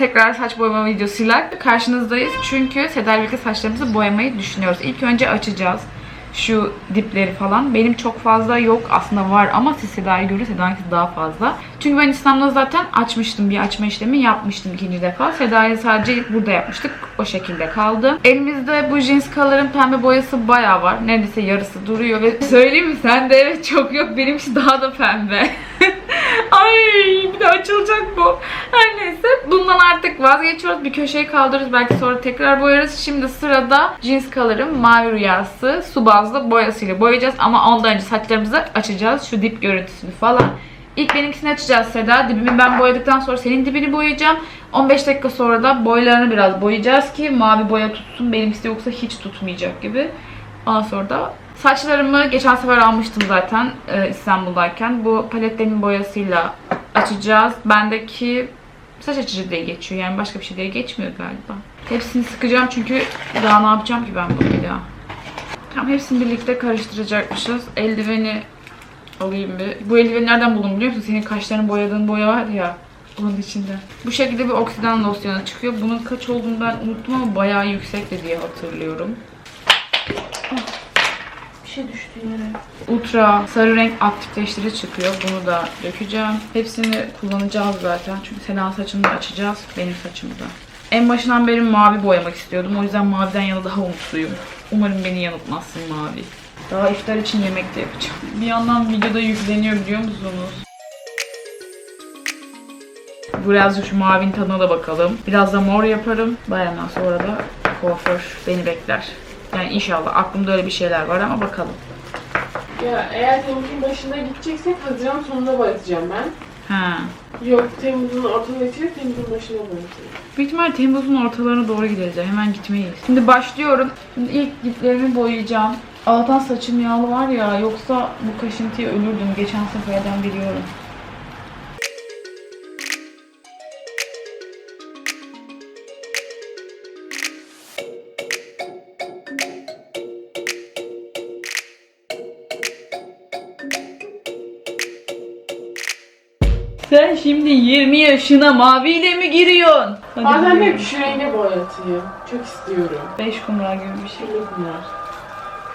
tekrar saç boyama videosuyla karşınızdayız. Çünkü Seda birlikte saçlarımızı boyamayı düşünüyoruz. İlk önce açacağız şu dipleri falan. Benim çok fazla yok aslında var ama siz Seda'yı görür Seda'nınki daha fazla. Çünkü ben İstanbul'da zaten açmıştım. Bir açma işlemi yapmıştım ikinci defa. Seda'yı sadece burada yapmıştık. O şekilde kaldı. Elimizde bu jeans color'ın pembe boyası bayağı var. Neredeyse yarısı duruyor ve söyleyeyim mi sen de evet çok yok. Benimkisi daha da pembe. Ay bir de açılacak bu. Her neyse bundan artık vazgeçiyoruz. Bir köşeyi kaldırırız. Belki sonra tekrar boyarız. Şimdi sırada jeans color'ın mavi rüyası su bazlı boyasıyla boyayacağız. Ama ondan önce saçlarımızı açacağız. Şu dip görüntüsünü falan. İlk benimkisini açacağız Seda. Dibimi ben boyadıktan sonra senin dibini boyayacağım. 15 dakika sonra da boylarını biraz boyayacağız ki mavi boya tutsun. Benimkisi yoksa hiç tutmayacak gibi. Ondan sonra da saçlarımı geçen sefer almıştım zaten e, İstanbul'dayken. Bu paletlerin boyasıyla açacağız. Bendeki saç açıcı diye geçiyor. Yani başka bir şey diye geçmiyor galiba. Hepsini sıkacağım çünkü daha ne yapacağım ki ben bunu bir daha. Tamam hepsini birlikte karıştıracakmışız. Eldiveni alayım bir. Bu eldiveni nereden buldum biliyor musun? Senin kaşlarını boyadığın boya var ya. Onun içinde. Bu şekilde bir oksidan losyonu çıkıyor. Bunun kaç olduğunu ben unuttum ama bayağı yüksekti diye hatırlıyorum. Şey düştü yere. Ultra sarı renk aktifleştirici çıkıyor. Bunu da dökeceğim. Hepsini kullanacağız zaten. Çünkü Sena saçını da açacağız. Benim saçımı da. En başından beri mavi boyamak istiyordum. O yüzden maviden yana daha umutluyum. Umarım beni yanıltmazsın mavi. Daha iftar için yemek de yapacağım. Bir yandan videoda yükleniyor biliyor musunuz? Birazcık şu mavinin tadına da bakalım. Biraz da mor yaparım. Bayandan sonra da kuaför beni bekler. Yani inşallah aklımda öyle bir şeyler var ama bakalım. Ya eğer Temmuz'un başında gideceksek Haziran sonunda boyatacağım ben. Ha. Yok Temmuz'un ortalarına geçecek Temmuz'un başına boyatacağım. Büyük ihtimal Temmuz'un ortalarına doğru gideriz ya. Hemen gitmeyiz. Şimdi başlıyorum. Şimdi ilk diplerimi boyayacağım. Allah'tan saçım yağlı var ya. Yoksa bu kaşıntıya ölürdüm. Geçen seferden biliyorum. Sen şimdi 20 yaşına maviyle mi giriyorsun? Hadi Bazen gidiyorum. şu renge boyatayım. Çok istiyorum. Beş kumral gibi bir şey. Bunlar.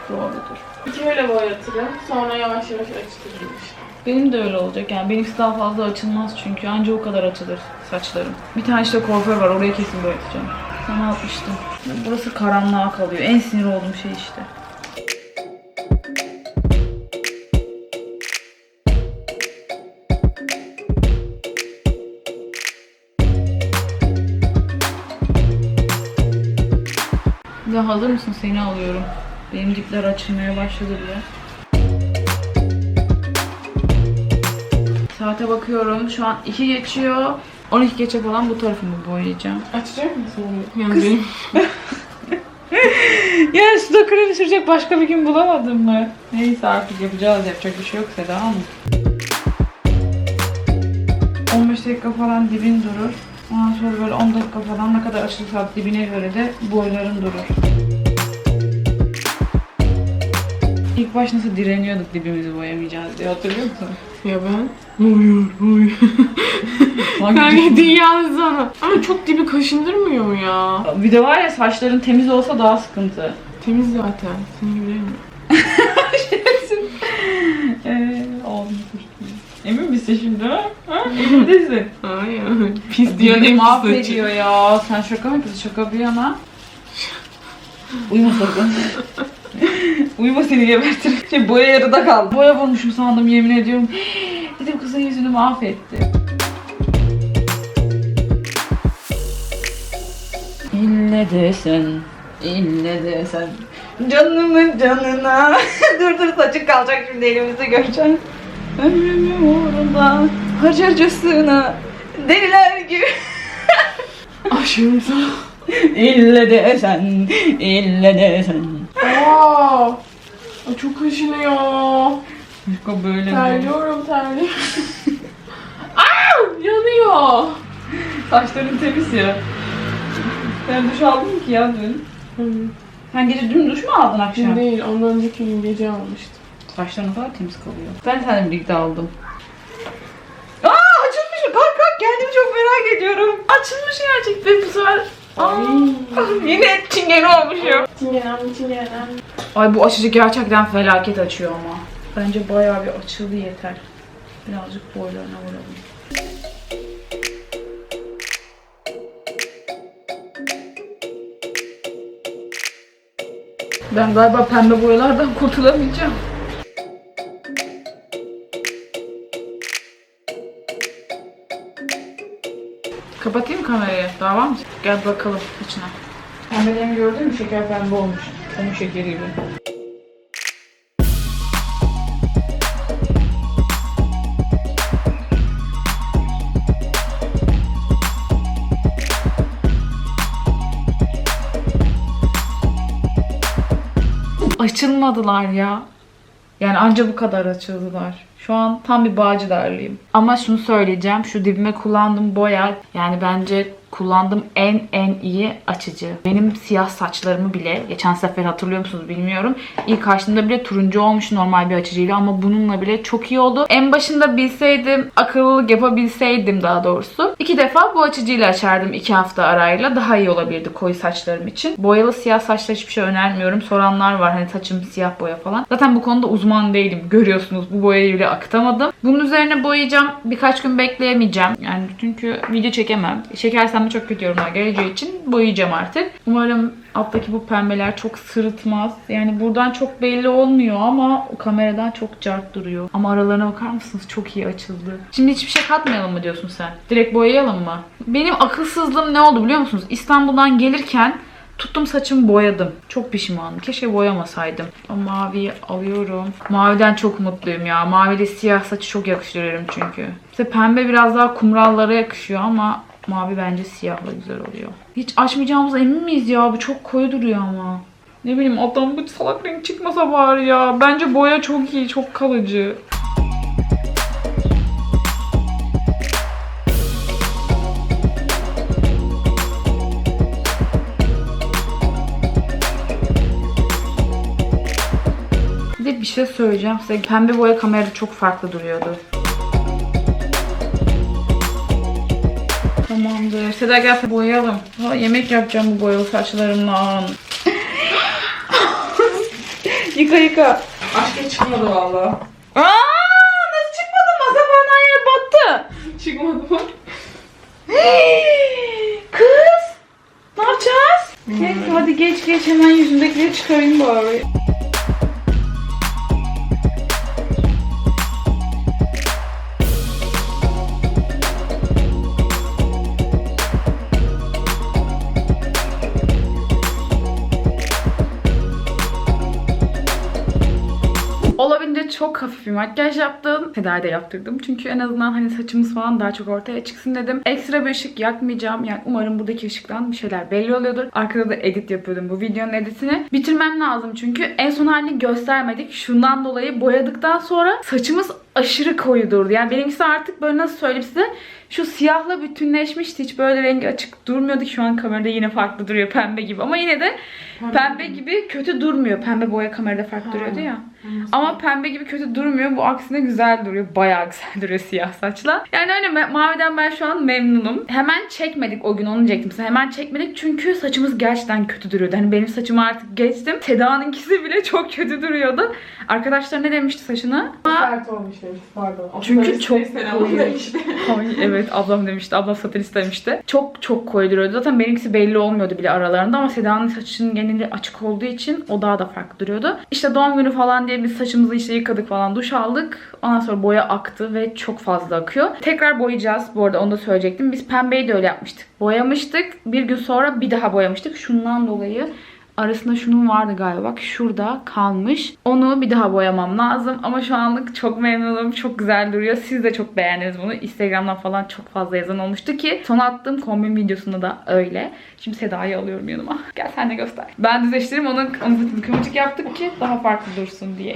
Doğrudur. İki öyle boyatırım. Sonra yavaş yavaş açtırırım işte. Benim de öyle olacak yani benimkisi daha fazla açılmaz çünkü anca o kadar açılır saçlarım. Bir tane işte kuaför var oraya kesin boyatacağım. Sana atmıştım. Burası karanlığa kalıyor. En sinir olduğum şey işte. Hazır mısın? Seni alıyorum. Benim dipler açılmaya başladı bile. Saate bakıyorum. Şu an 2 geçiyor. 12 geçe falan bu tarafımı boyayacağım. Açacak mısın? Yani benim Ya suda kremi sürecek başka bir gün bulamadım mı? Neyse artık yapacağız. Yapacak bir şey yok Seda ama. 15 dakika falan dibin durur. Ondan sonra böyle 10 dakika falan ne kadar açılırsa dibine göre de boyların durur. İlk baş nasıl direniyorduk dibimizi boyamayacağız diye hatırlıyor musun? Ya ben? Uyur. Hangi Kanka dünyanın sana. Ama çok dibi kaşındırmıyor mu ya? Bir de var ya saçların temiz olsa daha sıkıntı. Temiz zaten. Senin gibi değil mi? Eee olmuştur. Misin şimdi ha? ha? Hayır. Pis diyor ne mahvediyor ya. Sen şaka mı yapıyorsun? Şaka bir yana. Uyuma sakın. Uyuma seni gebertirim. Şey boya yarıda kaldı. Boya vurmuşum sandım yemin ediyorum. Dedim kızın yüzünü mahvetti. İlle desen, ille desen. Canımın canına. dur dur saçın kalacak şimdi elimizi göreceksin. Ömrümü uğruna harcarcasına deliler gibi. Aşığım sana. ille desen, ille desen. Aa, Ay, çok kaşınıyor. Başka böyle? Terliyorum terliyorum. Aa, yanıyor. Saçların temiz ya. Ben duş aldım ki ya dün. Sen gece dün duş mu aldın akşam? Dün değil, ondan önceki gün gece almıştım. Saçların kadar temiz kalıyor. Ben seninle birlikte aldım. Aa açılmış. Kalk kalk kendimi çok merak ediyorum. Açılmış gerçekten bu sefer. Aa, Ay. yine çingene olmuşum. Çingenem, çingenem. Ay bu açıcı gerçekten felaket açıyor ama. Bence bayağı bir açıldı yeter. Birazcık boylarına vuralım. Ben galiba pembe boyalardan kurtulamayacağım. Kapatayım kamerayı? Daha mı? Gel bakalım içine. Pembelerini gördün mü? Şeker pembe olmuş. Onun şekeri gibi. Açılmadılar ya. Yani anca bu kadar açıldılar. Şu an tam bir Bağcılarlıyım. Ama şunu söyleyeceğim. Şu dibime kullandığım boya yani bence kullandığım en en iyi açıcı. Benim siyah saçlarımı bile geçen sefer hatırlıyor musunuz bilmiyorum. İlk açtığımda bile turuncu olmuş normal bir açıcıyla ama bununla bile çok iyi oldu. En başında bilseydim, akıllılık yapabilseydim daha doğrusu. iki defa bu açıcıyla açardım iki hafta arayla. Daha iyi olabilirdi koyu saçlarım için. Boyalı siyah saçta hiçbir şey önermiyorum. Soranlar var hani saçım siyah boya falan. Zaten bu konuda uzman değilim. Görüyorsunuz bu boyayı bile akıtamadım. Bunun üzerine boyayacağım. Birkaç gün bekleyemeyeceğim. Yani çünkü video çekemem. Çekersem de çok kötü yorumlar geleceği için boyayacağım artık. Umarım alttaki bu pembeler çok sırıtmaz. Yani buradan çok belli olmuyor ama o kameradan çok cart duruyor. Ama aralarına bakar mısınız? Çok iyi açıldı. Şimdi hiçbir şey katmayalım mı diyorsun sen? Direkt boyayalım mı? Benim akılsızlığım ne oldu biliyor musunuz? İstanbul'dan gelirken Tuttum saçımı boyadım. Çok pişmanım. Keşke boyamasaydım. O maviyi alıyorum. Maviden çok mutluyum ya. Maviyle siyah saçı çok yakıştırıyorum çünkü. İşte pembe biraz daha kumrallara yakışıyor ama mavi bence siyahla güzel oluyor. Hiç açmayacağımıza emin miyiz ya? Bu çok koyu duruyor ama. Ne bileyim adam bu salak renk çıkmasa bari ya. Bence boya çok iyi, çok kalıcı. Bir şey söyleyeceğim size. Pembe boya kamerada çok farklı duruyordu. Tamamdır. Seda gel boyayalım. Ha, yemek yapacağım bu boyalı saçlarımla. yıka yıka. Aşkım çıkmadı valla. Aa, nasıl çıkmadı? Masa falan her yer battı. Çıkmadı mı? Kız. Ne yapacağız? Neyse hadi geç geç hemen yüzündekileri çıkarayım bari. Hafif bir makyaj yaptım. Seda'ya da yaptırdım. Çünkü en azından hani saçımız falan daha çok ortaya çıksın dedim. Ekstra bir ışık yakmayacağım. Yani umarım buradaki ışıktan bir şeyler belli oluyordur. Arkada da edit yapıyordum bu videonun editini. Bitirmem lazım çünkü en son halini göstermedik. Şundan dolayı boyadıktan sonra saçımız aşırı koyu durdu. Yani benimkisi artık böyle nasıl söyleyeyim size şu siyahla bütünleşmişti. Hiç böyle rengi açık durmuyordu şu an kamerada yine farklı duruyor pembe gibi. Ama yine de pembe gibi kötü durmuyor. Pembe boya kamerada farklı Ha. duruyordu ya. Ama pembe gibi kötü durmuyor. Bu aksine güzel duruyor. Bayağı güzel duruyor siyah saçla. Yani öyle maviden ben şu an memnunum. Hemen çekmedik o gün onu diyecektim size. Hemen çekmedik çünkü saçımız gerçekten kötü duruyordu. Hani benim saçımı artık geçtim. Seda'nınkisi bile çok kötü duruyordu. Arkadaşlar ne demişti saçına? Sert olmuş demiş pardon. Çünkü çok koyu. demişti. Evet ablam demişti. Ablam satirist demişti. Çok çok koyu duruyordu. Zaten benimkisi belli olmuyordu bile aralarında ama Seda'nın saçının geneli açık olduğu için o daha da farklı duruyordu. İşte doğum günü falan diye biz saçımızı işte yıkadık falan duş aldık. Ondan sonra boya aktı ve çok fazla akıyor. Tekrar boyayacağız. Bu arada onu da söyleyecektim. Biz pembeyi de öyle yapmıştık. Boyamıştık. Bir gün sonra bir daha boyamıştık. Şundan dolayı Arasında şunun vardı galiba. Bak şurada kalmış. Onu bir daha boyamam lazım. Ama şu anlık çok memnunum. Çok güzel duruyor. Siz de çok beğendiniz bunu. Instagram'dan falan çok fazla yazan olmuştu ki son attığım kombin videosunda da öyle. Şimdi Seda'yı alıyorum yanıma. Gel sen de göster. Ben düzleştireyim onu, onu zaten kıvırcık yaptık ki daha farklı dursun diye.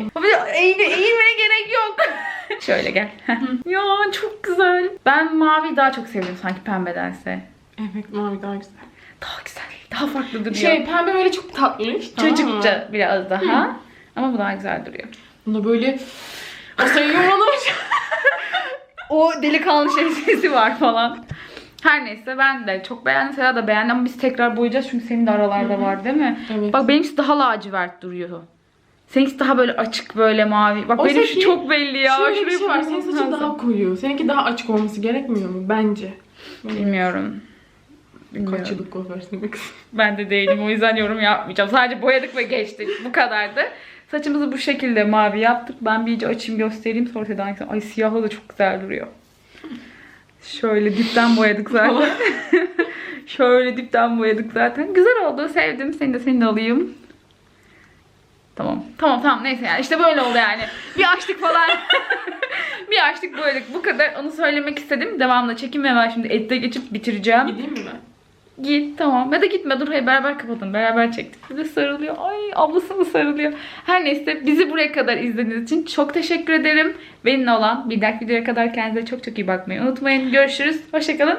Eğil, eğilmene gerek yok. Şöyle gel. ya çok güzel. Ben mavi daha çok sevdim sanki pembedense. Evet mavi daha güzel. Daha güzel. Daha farklı duruyor. Şey pembe böyle çok tatlıymış. tamam mı? Çocukça biraz daha. Ama bu daha güzel duruyor. Bunda böyle masayı yumalamış. O delikanlı şey sesi var falan. Her neyse ben de çok beğendim. Seda da beğendi ama biz tekrar boyayacağız çünkü senin de aralarda var değil mi? Evet. Bak benimkisi daha lacivert duruyor. Seninkisi daha böyle açık böyle mavi. Bak O benim şu seninki- çok belli ya. Şöyle bir şey var. Senin saçın daha koyu. Seninki daha açık olması gerekmiyor mu? Bence. Bilmiyorum. Bilmiyorum. Kaç yıllık kuaförsün be. Ben de değilim o yüzden yorum yapmayacağım. Sadece boyadık ve geçtik. Bu kadardı. Saçımızı bu şekilde mavi yaptık. Ben bir iyice açayım göstereyim. Sonra hangisi- Ay siyahlı da çok güzel duruyor. Şöyle dipten boyadık zaten. Şöyle dipten boyadık zaten. Güzel oldu. Sevdim. Seni de seni de alayım. Tamam. Tamam tamam neyse yani. işte böyle oldu yani. Bir açtık falan. bir açtık boyadık. Bu kadar. Onu söylemek istedim. Devamlı çekim ve ben şimdi edite geçip bitireceğim. Gideyim mi ben? Git tamam. Ya da gitme dur hayır beraber kapatalım. Beraber çektik. Bir de sarılıyor. Ay ablası mı sarılıyor. Her neyse bizi buraya kadar izlediğiniz için çok teşekkür ederim. Benimle olan bir dahaki videoya kadar kendinize çok çok iyi bakmayı unutmayın. Görüşürüz. Hoşçakalın.